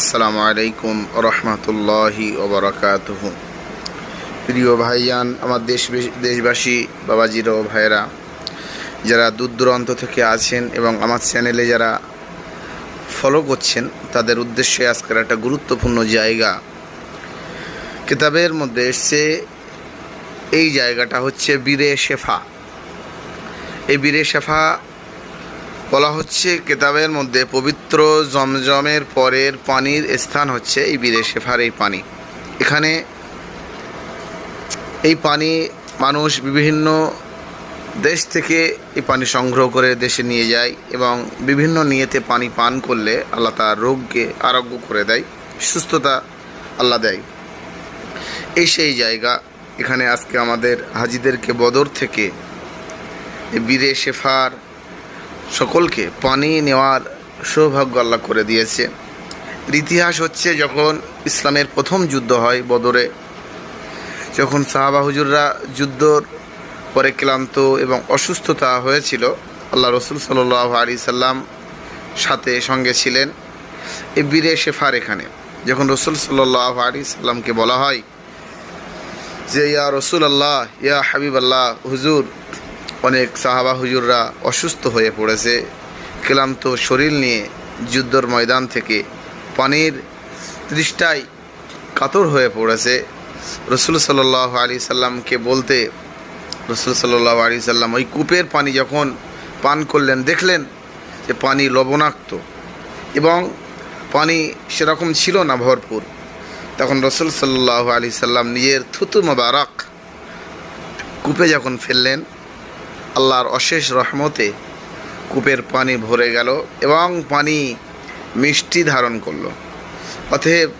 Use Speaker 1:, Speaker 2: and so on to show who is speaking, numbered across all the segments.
Speaker 1: আসসালামু আলাইকুম রহমতুল্লাহি ওবরাকাতুহ প্রিয় ভাইয়ান, আমার দেশ দেশবাসী, বাবাজির ও ভাইয়েরা, যারা দূর দূরান্ত থেকে আছেন এবং আমার চ্যানেলে যারা ফলো করছেন, তাদের উদ্দেশ্যে আজকের একটা গুরুত্বপূর্ণ জায়গা। কিতাবের মধ্যে এসছে, এই জায়গাটা হচ্ছে বীরে শেফা। এই বীরে শেফা বলা হচ্ছে কেতাবের মধ্যে পবিত্র জমজমের পরের পানির স্থান হচ্ছে এই বীরে শেফার এই পানি। এখানে এই পানি মানুষ বিভিন্ন দেশ থেকে এই পানি সংগ্রহ করে দেশে নিয়ে যায় এবং বিভিন্ন নিয়েতে পানি পান করলে আল্লাহ তার রোগকে আরোগ্য করে দেয়, সুস্থতা আল্লাহ দেয়। এই সেই জায়গা। এখানে আজকে আমাদের হাজিদেরকে বদর থেকে বীরে শেফার সকলকে পানি নেওয়ার সৌভাগ্য আল্লাহ করে দিয়েছে। ইতিহাস হচ্ছে যখন ইসলামের প্রথম যুদ্ধ হয় বদরে, যখন সাহাবা হুজুররা যুদ্ধর পরে ক্লান্ত এবং অসুস্থতা হয়েছিল, আল্লাহ রসুল সাল্লাহ আলি সাল্লাম সাথে সঙ্গে ছিলেন এই বীরে শেফার এখানে। যখন রসুল সাল্লাহ আলি সাল্লামকে বলা হয় যে, ইয়া রসুল আল্লাহ, ইয়া হাবিব আল্লাহ, হুজুর অনেক সাহাবা হুজুররা অসুস্থ হয়ে পড়েছে। ক্লান্ত শরীর নিয়ে যুদ্ধর ময়দান থেকে পানির তৃষ্টায় কাতর হয়ে পড়েছে। রসুল সাল্লাহ আলি সাল্লামকে বলতে, রসুল সাল্লাহ আলি সাল্লাম ওই কূপের পানি যখন পান করলেন, দেখলেন যে পানি লবণাক্ত এবং পানি সেরকম ছিল না ভরপুর। তখন রসুল সাল্লাহ আলি সাল্লাম নিজের থুতু মোবারক কূপে যখন ফেললেন আল্লাহর অশেষ রহমতে কূপের পানি ভরে গেল এবং পানি মিষ্টি ধারণ করল। অতএব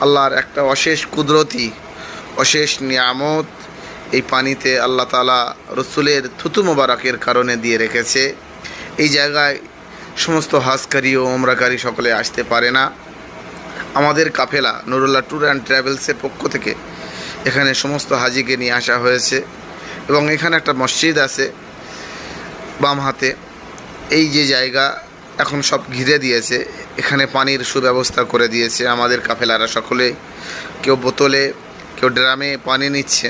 Speaker 1: আল্লাহর একটা অশেষ কুদরতি, অশেষ নিয়ামত এই পানিতে আল্লাহ তালা রসুলের থুতু মোবারকের কারণে দিয়ে রেখেছে। এই জায়গায় সমস্ত হাজকারী ও ওমরাকারী সকলে আসতে পারে না। আমাদের কাফেলা নুরুল্লাহ ট্যুর অ্যান্ড ট্রাভেলসের পক্ষ থেকে এখানে সমস্ত হাজিকে নিয়ে আসা হয়েছে। এবং এখানে একটা মসজিদ আছে বাম হাতে। এই যে জায়গা এখন সব ঘিরে দিয়েছে। এখানে পানির সুব্যবস্থা করে দিয়েছে আমাদের কাফেলারা সকলে। কেউ বোতলে, কেউ ড্রামে পানি নিচ্ছে।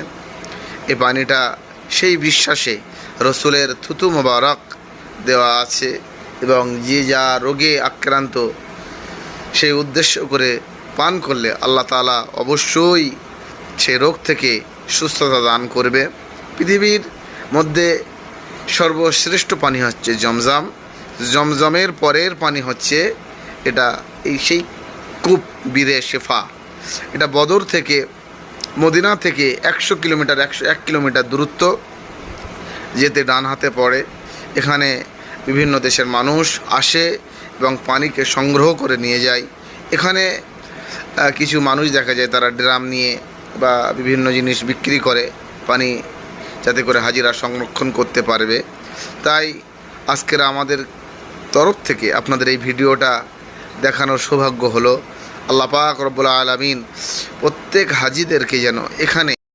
Speaker 1: এই পানিটা সেই বিশ্বাসে রসুলের থুতু মোবারক দেওয়া আছে এবং যে যা রোগে আক্রান্ত সেই উদ্দেশ্য করে পান করলে আল্লাহ তালা অবশ্যই সে রোগ থেকে সুস্থতা দান করবে। পৃথিবীর মধ্যে সর্বশ্রেষ্ঠ পানি হচ্ছে জমজম। জমজমের পরের পানি হচ্ছে এটা এই সেই কূপ বীরে শেফা। এটা বদর থেকে মদিনা থেকে একশো কিলোমিটার, একশো এক কিলোমিটার দূরত্ব, যেতে ডান হাতে পড়ে। এখানে বিভিন্ন দেশের মানুষ আসে এবং পানিকে সংগ্রহ করে নিয়ে যায়। এখানে কিছু মানুষ দেখা যায় তারা ড্রাম নিয়ে বা বিভিন্ন জিনিস বিক্রি করে পানি যাতে করে হাজিরা সংরক্ষণ করতে পারবে। তাই আজকের আমাদের তরফ থেকে আপনাদের এই ভিডিওটা দেখানোর সৌভাগ্য হলো। আল্লাপাক রব্বুল আলমিন প্রত্যেক হাজিদেরকে যেন এখানে